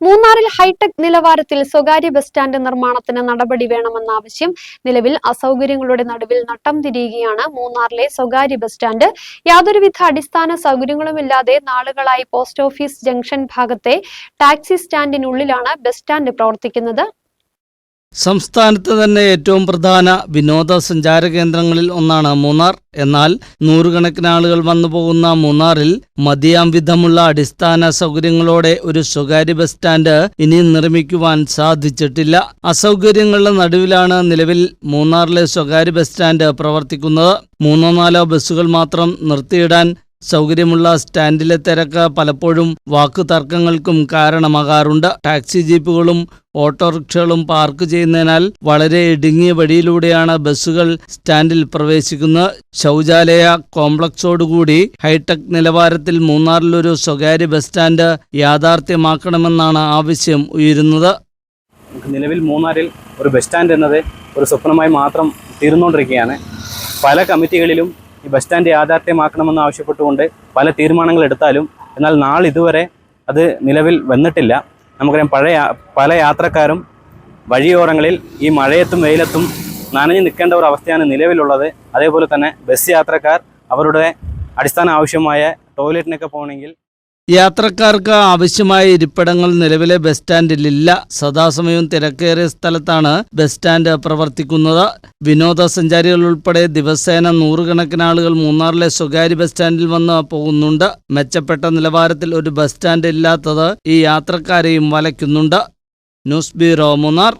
മൂന്നാറിൽ ഹൈടെക് നിലവാരത്തിൽ സ്വകാര്യ ബസ് സ്റ്റാൻഡ് നിർമ്മാണത്തിന് നടപടി വേണമെന്ന ആവശ്യം നിലവിൽ അസൗകര്യങ്ങളുടെ നടുവിൽ നട്ടം തിരിയുകയാണ് മൂന്നാറിലെ സ്വകാര്യ ബസ് സ്റ്റാൻഡ്. യാതൊരുവിധ അടിസ്ഥാന സൗകര്യങ്ങളുമില്ലാതെ നാളുകളായി പോസ്റ്റ് ഓഫീസ് ജംഗ്ഷൻ ഭാഗത്തെ ടാക്സി സ്റ്റാൻഡിനുള്ളിലാണ് ബസ് സ്റ്റാൻഡ് പ്രവർത്തിക്കുന്നത്. സംസ്ഥാനത്ത് തന്നെ ഏറ്റവും പ്രധാന വിനോദസഞ്ചാര കേന്ദ്രങ്ങളിൽ ഒന്നാണ് മൂന്നാർ. എന്നാൽ നൂറുകണക്കിന് ആളുകൾ വന്നു പോകുന്ന മൂന്നാറിൽ മതിയാം വിധമുള്ള അടിസ്ഥാന സൗകര്യങ്ങളോടെ ഒരു സ്വകാര്യ ബസ് സ്റ്റാൻഡ് ഇനി നിർമ്മിക്കുവാൻ സാധിച്ചിട്ടില്ല. അസൗകര്യങ്ങളുടെ നടുവിലാണ് നിലവിൽ മൂന്നാറിലെ സ്വകാര്യ ബസ് സ്റ്റാൻഡ് പ്രവർത്തിക്കുന്നത്. മൂന്നോ നാലോ ബസ്സുകൾ മാത്രം നിർത്തിയിടാൻ സൗകര്യമുള്ള സ്റ്റാൻഡിലെ തിരക്ക് പലപ്പോഴും വാക്കുതർക്കങ്ങൾക്കും കാരണമാകാറുണ്ട്. ടാക്സി ജീപ്പുകളും ഓട്ടോറിക്ഷകളും പാർക്ക് ചെയ്യുന്നതിനാൽ വളരെ ഇടുങ്ങിയ വഴിയിലൂടെയാണ് ബസ്സുകൾ സ്റ്റാൻഡിൽ പ്രവേശിക്കുന്നത്. ശൗചാലയ കോംപ്ലക്സോടുകൂടി ഹൈടെക് നിലവാരത്തിൽ മൂന്നാറിലൊരു സ്വകാര്യ ബസ് സ്റ്റാൻഡ് യാഥാർത്ഥ്യമാക്കണമെന്നാണ് ആവശ്യം ഉയരുന്നത്. നിലവിൽ മൂന്നാറിൽ ഒരു ബസ് സ്റ്റാൻഡ് എന്നത് ഒരു സ്വപ്നമായി മാത്രം തീർന്നുകൊണ്ടിരിക്കുകയാണ്. പല കമ്മിറ്റികളിലും ഈ ബസ് സ്റ്റാൻഡ് യാഥാർത്ഥ്യമാക്കണമെന്ന് ആവശ്യപ്പെട്ടുകൊണ്ട് പല തീരുമാനങ്ങൾ എടുത്താലും എന്നാൽ നാളിതുവരെ അത് നിലവിൽ വന്നിട്ടില്ല. നമുക്കറിയാം പഴയ പല യാത്രക്കാരും വഴിയോരങ്ങളിൽ ഈ മഴയത്തും വെയിലത്തും നനഞ്ഞു നിൽക്കേണ്ട ഒരു അവസ്ഥയാണ് നിലവിലുള്ളത്. അതേപോലെ തന്നെ ബസ് യാത്രക്കാർ അവരുടെ അടിസ്ഥാന ആവശ്യമായ ടോയ്ലറ്റിനൊക്കെ പോകണമെങ്കിൽ യാത്രക്കാർക്ക് ആവശ്യമായ ഇരിപ്പിടങ്ങൾ നിലവിലെ ബസ് സ്റ്റാൻഡിലില്ല. സദാസമയവും തിരക്കേറിയ സ്ഥലത്താണ് ബസ് സ്റ്റാൻഡ് പ്രവർത്തിക്കുന്നത്. വിനോദസഞ്ചാരികൾ ഉൾപ്പെടെ ദിവസേന നൂറുകണക്കിന് ആളുകൾ മൂന്നാറിലെ സ്വകാര്യ ബസ് സ്റ്റാൻഡിൽ വന്ന് പോകുന്നുണ്ട്. മെച്ചപ്പെട്ട നിലവാരത്തിൽ ഒരു ബസ് സ്റ്റാൻഡ് ഇല്ലാത്തത് ഈ യാത്രക്കാരെയും വലയ്ക്കുന്നുണ്ട്. News bureau Munnar.